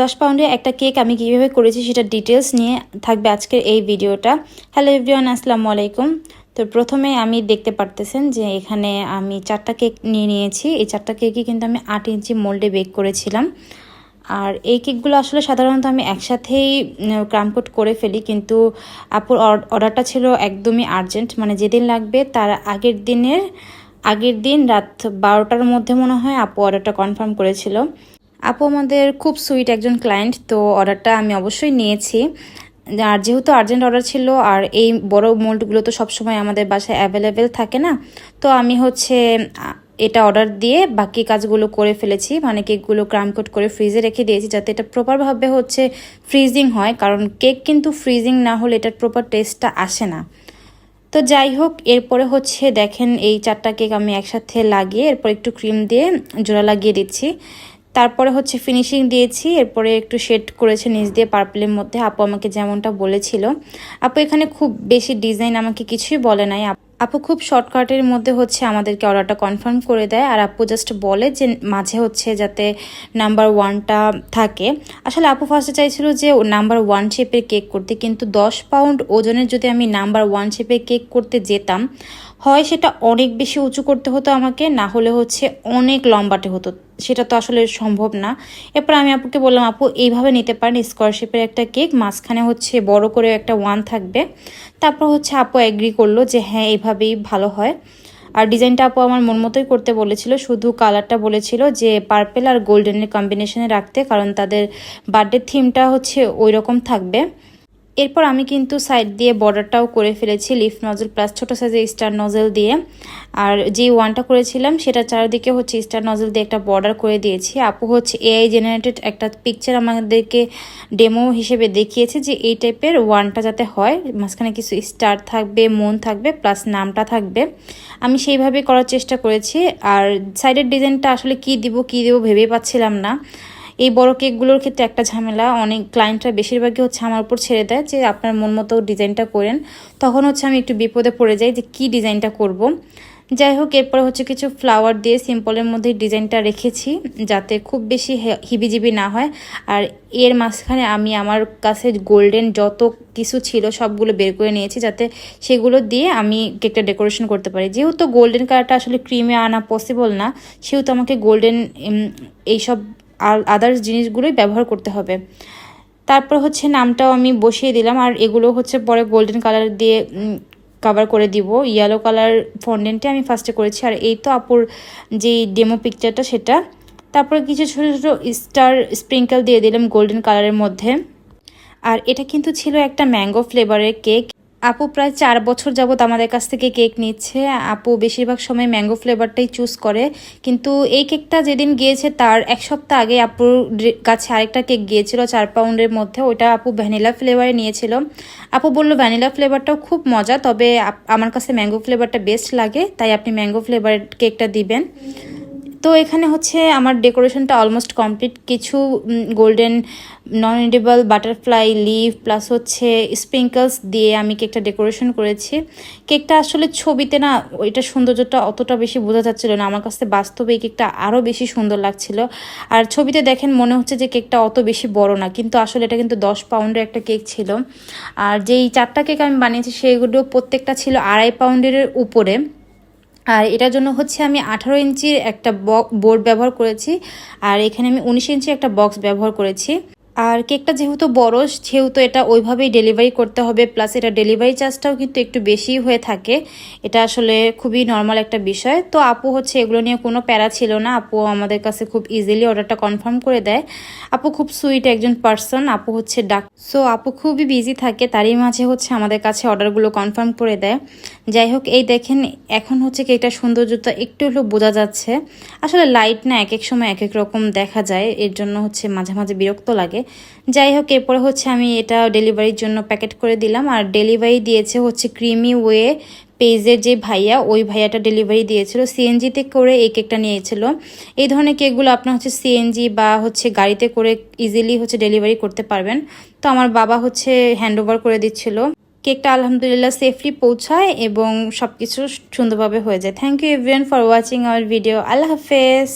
দশ পাউন্ডের একটা কেক আমি কীভাবে করেছি সেটা ডিটেলস নিয়ে থাকবে আজকের এই ভিডিওটা। হ্যালো এভরিওয়ান আসসালামু আলাইকুম। তো প্রথমে আমি দেখতে পারতেছেন যে এখানে আমি চারটা কেক নিয়ে নিয়েছি। এই চারটা কেকই কিন্তু আমি আট ইঞ্চি মোল্ডে বেক করেছিলাম। আর এই কেকগুলো আসলে সাধারণত আমি একসাথেই ক্রামকোট করে ফেলি, কিন্তু আপুর অর্ডারটা ছিল একদমই আর্জেন্ট মানে যেদিন লাগবে তার আগের দিনের, আগের দিন রাত বারোটার মধ্যে মনে হয় আপু অর্ডারটা কনফার্ম করেছিল। আপু আমাদের খুব সুইট একজন ক্লায়েন্ট তো অর্ডারটা আমি অবশ্যই নিয়েছি। আর যেহেতু আর্জেন্ট অর্ডার ছিল, আর এই বড় মোল্ডগুলো তো সবসময় আমাদের বাসায় অ্যাভেলেবেল থাকে না, তো আমি হচ্ছে এটা অর্ডার দিয়ে বাকি কাজগুলো করে ফেলেছি। মানে কেকগুলো ক্রামকোট করে ফ্রিজে রেখে দিয়েছি যাতে এটা প্রপারভাবে হচ্ছে ফ্রিজিং হয়, কারণ কেক কিন্তু ফ্রিজিং না হলে এটার প্রপার টেস্টটা আসে না। তো যাই হোক, এরপরে হচ্ছে দেখেন এই চারটা কেক আমি একসাথে লাগিয়ে, এরপর একটু ক্রিম দিয়ে জোড়া লাগিয়ে দিচ্ছি। তারপরে হচ্ছে ফিনিশিং দিয়েছি, এরপরে একটু শেড করেছে নিচ দিয়ে পার্পলের মধ্যে। আপু আমাকে যেমনটা বলেছিল। আপু এখানে খুব বেশি ডিজাইন আমাকে কিছুই বলে নাই। আপু খুব শর্টকাটের মধ্যে হচ্ছে আমাদেরকে অর্ডারটা কনফার্ম করে দেয়। আর আপু জাস্ট বলে যে মাঝে হচ্ছে যাতে নাম্বার ওয়ানটা থাকে। আসলে আপু ফার্স্টে চাইছিল যে নাম্বার ওয়ান শেপের কেক করতে, কিন্তু দশ পাউন্ড ওজনের যদি আমি নাম্বার ওয়ান শেপের কেক করতে যেতাম হয় সেটা অনেক বেশি উঁচু করতে হতো আমাকে, না হলে হচ্ছে অনেক লম্বাটে হতো। সেটা তো আসলে সম্ভব না। এরপর আমি আপুকে বললাম, আপু, এইভাবে নিতে পারেন স্কলারশিপের একটা কেক, মাঝখানে হচ্ছে বড় করে একটা ওয়ান থাকবে। তারপর হচ্ছে আপু অ্যাগ্রি করল যে হ্যাঁ এইভাবেই ভালো হয়। আর ডিজাইনটা আপু আমার মন মতোই করতে বলেছিল, শুধু কালারটা বলেছিল যে পার্পেল আর গোল্ডেনের কম্বিনেশনে রাখতে, কারণ তাদের বার্থডে থিমটা হচ্ছে ওই রকম থাকবে। এরপর আমি কিন্তু সাইড দিয়ে বর্ডারটাও করে ফেলেছি লিফ নজল প্লাস ছোটো সাইজের স্টার নজল দিয়ে। আর যে ওয়ানটা করেছিলাম, সেটা চারিদিকে হচ্ছে স্টার নজল দিয়ে একটা বর্ডার করে দিয়েছি। আপু হচ্ছে এআই জেনারেটেড একটা পিকচার আমাদেরকে ডেমো হিসেবে দেখিয়েছে যে এই টাইপের ওয়ানটা যাতে হয়, মাঝখানে কিছু স্টার থাকবে, মন থাকবে প্লাস নামটা থাকবে। আমি সেইভাবে করার চেষ্টা করেছি। আর সাইডের ডিজাইনটা আসলে কি দিব, কি দেবো ভেবেই পাচ্ছিলাম না। এই বড় কেকগুলোর ক্ষেত্রে একটা ঝামেলা। অনেক ক্লায়েন্টরা বেশিরভাগই হচ্ছে আমার উপর ছেড়ে দেয় যে, আপনার মন মতো ডিজাইনটা করেন। তখন হচ্ছে আমি একটু বিপদে পড়ে যাই যে, কি ডিজাইনটা করব। যাই হোক, এরপরে হচ্ছে কিছু ফ্লাওয়ার দিয়ে সিম্পলের মধ্যে ডিজাইনটা রেখেছি যাতে খুব বেশি হিবিজিবি না হয়। আর এর মাঝখানে আমি আমার কাছে গোল্ডেন যত কিছু ছিল সবগুলো বের করে নিয়েছি যাতে সেগুলো দিয়ে আমি কেকটা ডেকোরেশন করতে পারি। যেহেতু গোল্ডেন কালারটা আসলে ক্রিমে আনা পসিবল না, সেহেতু আমাকে গোল্ডেন এইসব আর আদার্স জিনিসগুলোই ব্যবহার করতে হবে। তারপর হচ্ছে নামটাও আমি বসিয়ে দিলাম আর এগুলো হচ্ছে পরে গোল্ডেন কালার দিয়ে কাভার করে দিব। ইয়েলো কালার ফন্ডেন্টে আমি ফার্স্টে করেছি আর এই তো আপুর যেই ডেমো পিকচারটা সেটা। তারপরে কিছু ছোটো ছোটো স্টার স্প্রিঙ্কেল দিয়ে দিলাম গোল্ডেন কালারের মধ্যে। আর এটা কিন্তু ছিল একটা ম্যাঙ্গো ফ্লেভারের কেক আপু, প্রায় চার বছর যাবত আমাদের কাছ থেকে কেক নিচ্ছে। আপু, বেশিরভাগ সময় ম্যাঙ্গো ফ্লেভারটাই চুজ করে। কিন্তু এই কেকটা যেদিন গিয়েছে, তার এক সপ্তাহ আগে আপুর কাছে আরেকটা কেক গিয়েছিল চার পাউন্ডের মধ্যে। ওইটা আপু ভ্যানিলা ফ্লেভারে নিয়েছিল। আপু বলল, ভ্যানিলা ফ্লেভারটাও খুব মজা, তবে আমার কাছে ম্যাঙ্গো ফ্লেভারটা বেস্ট লাগে, তাই আপনি ম্যাঙ্গো ফ্লেভারের কেকটা দিবেন। তো এখানে হচ্ছে আমার ডেকোরেশনটা অলমোস্ট কমপ্লিট। কিছু golden non edible butterfly leave plus হচ্ছে স্প্রিঙ্কলস দিয়ে আমি কেকটা ডেকোরেশন করেছি। কেকটা আসলে ছবিতে না ওইটা সৌন্দর্যটা অতটা বেশি বোঝা যাচ্ছিল না। আমার কাছে বাস্তবে এই কেকটা আরও বেশি সুন্দর লাগছিল। আর ছবিতে দেখেন মনে হচ্ছে যে কেকটা অত বেশি বড় না, কিন্তু আসলে এটা কিন্তু দশ পাউন্ডের একটা কেক ছিল। আর যেই চারটা কেক আমি বানিয়েছি সেগুলো প্রত্যেকটা ছিল আড়াই পাউন্ডের উপরে। আর এটার জন্য হচ্ছে আমি আঠারো ইঞ্চির একটা বোর্ড ব্যবহার করেছি। আর এখানে আমি উনিশ ইঞ্চি একটা বক্স ব্যবহার করেছি। আর কেকটা যেহেতু বড় সেহেতু এটা ওইভাবেই ডেলিভারি করতে হবে প্লাস এটা ডেলিভারি চার্জটাও কিন্তু একটু বেশি হয়ে থাকে। এটা আসলে খুবই নর্মাল একটা বিষয়। তো আপু হচ্ছে এগুলো নিয়ে কোনো প্যারা ছিল না। আপু আমাদের কাছে খুব ইজিলি অর্ডারটা কনফার্ম করে দেয়। আপু খুব সুইট একজন পার্সন আপু হচ্ছে ডাক। সো আপু খুবই বিজি থাকে, তারই মাঝে হচ্ছে আমাদের কাছে অর্ডারগুলো কনফার্ম করে দেয়। যাই হোক, এই দেখেন, এখন হচ্ছে কেকটা সৌন্দর্যতা একটু হলেও বোঝা যাচ্ছে। আসলে লাইট না, এক এক সময় এক এক রকম দেখা যায়। এর জন্য হচ্ছে মাঝে মাঝে বিরক্ত লাগে। যাই হোক, এরপরে হচ্ছে আমি এটা ডেলিভারির জন্য প্যাকেট করে দিলাম। আর ডেলিভারি দিয়েছে হচ্ছে ক্রিমি ওয়ে পেজের যে ভাইয়া, ওই ভাইয়াটা ডেলিভারি দিয়েছিল। সিএনজিতে করে এই কেকটা নিয়েছিল। এই ধরনের কেকগুলো আপনার হচ্ছে সিএনজি বা হচ্ছে গাড়িতে করে ইজিলি হচ্ছে ডেলিভারি করতে পারবেন। তো আমার বাবা হচ্ছে হ্যান্ড ওভার করে দিচ্ছিল। কেকটা আলহামদুলিল্লাহ সেফলি পৌঁছায় এবং সব কিছু সুন্দরভাবে হয়ে যায়। Thank you everyone for watching our video আল্লাহ হাফেজ।